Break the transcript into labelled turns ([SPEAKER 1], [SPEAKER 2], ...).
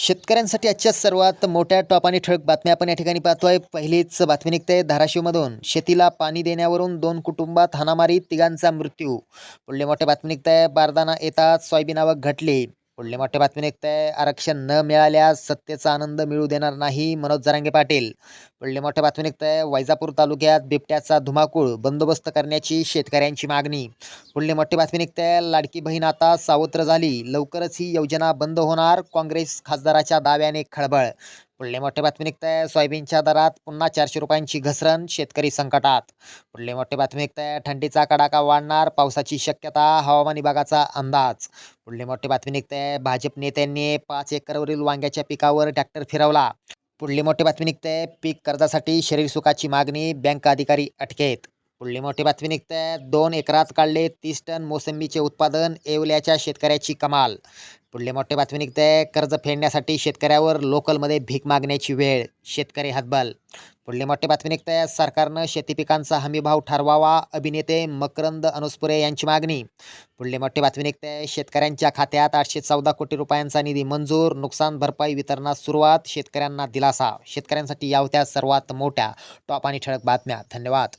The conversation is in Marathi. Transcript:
[SPEAKER 1] शेतकऱ्यांसाठी आजच्या सर्वात मोठ्या टॉप आणि ठळक बातम्या आपण या ठिकाणी पाहतोय. पहिलीच बातमी निघते धाराशिवमधून. शेतीला पाणी देण्यावरून दोन कुटुंबात हानामारी तिघांचा मृत्यू. पुढले मोठ्या बातमी निघत. आहे बारदाना येतात सोयाबीन आवक घटली. पुढले मोठ्या बातमी निघते. आरक्षण न मिळाल्यास सत्तेचा आनंद मिळू देणार नाही मनोज जरांगे पाटील. पुढले मोठ्या बातमी निघते. वैजापूर तालुक्यात बिबट्याचा धुमाकूळ बंदोबस्त करण्याची शेतकऱ्यांची मागणी. पुढली मोठी बातमी निघते. लाडकी बहीण आता सावत्र झाली. लवकरच ही योजना बंद होणार. काँग्रेस खासदाराच्या दाव्याने खळबळ. पुढले मोठे बातमी निघते. सोयाबीनच्या दरात पुन्हा चारशे रुपयांची घसरण शेतकरी संकटात. पुढले मोठे बातमी निघते. थंडीचा कडाका वाढणार. पावसाची शक्यता हवामान विभागाचा अंदाज. पुढली मोठी बातमी निघते. भाजप नेत्यांनी पाच एकरवरील वांग्याच्या पिकावर ट्रॅक्टर फिरवला. पुढली मोठी बातमी निघते. पीक कर्जासाठी शरीर सुखाची मागणी बँक अधिकारी अटकेत. पुढली मोठी बातमी निघते. दोन एकरात काढले तीस टन मोसंबीचे उत्पादन येवल्याच्या शेतकऱ्याची कमाल. पुढले मोठे बातमी निघते. कर्ज फेडण्यासाठी शेतकऱ्यावर लोकलमध्ये भीक मागण्याची वेळ शेतकरी हातबल. पुढली मोठी बातमी निघते. सरकारनं शेती पिकांचा हमीभाव ठरवावा. अभिनेते मकरंद अनुस्पुरे यांची मागणी. पुढली मोठी बातमी निघते. शेतकऱ्यांच्या खात्यात आठशे चौदा कोटी रुपयांचा निधी मंजूर. नुकसान भरपाई वितरणास सुरुवात. शेतकऱ्यांना दिलासा. शेतकऱ्यांसाठी या होत्या सर्वात मोठ्या टॉप आणि ठळक बातम्या. धन्यवाद.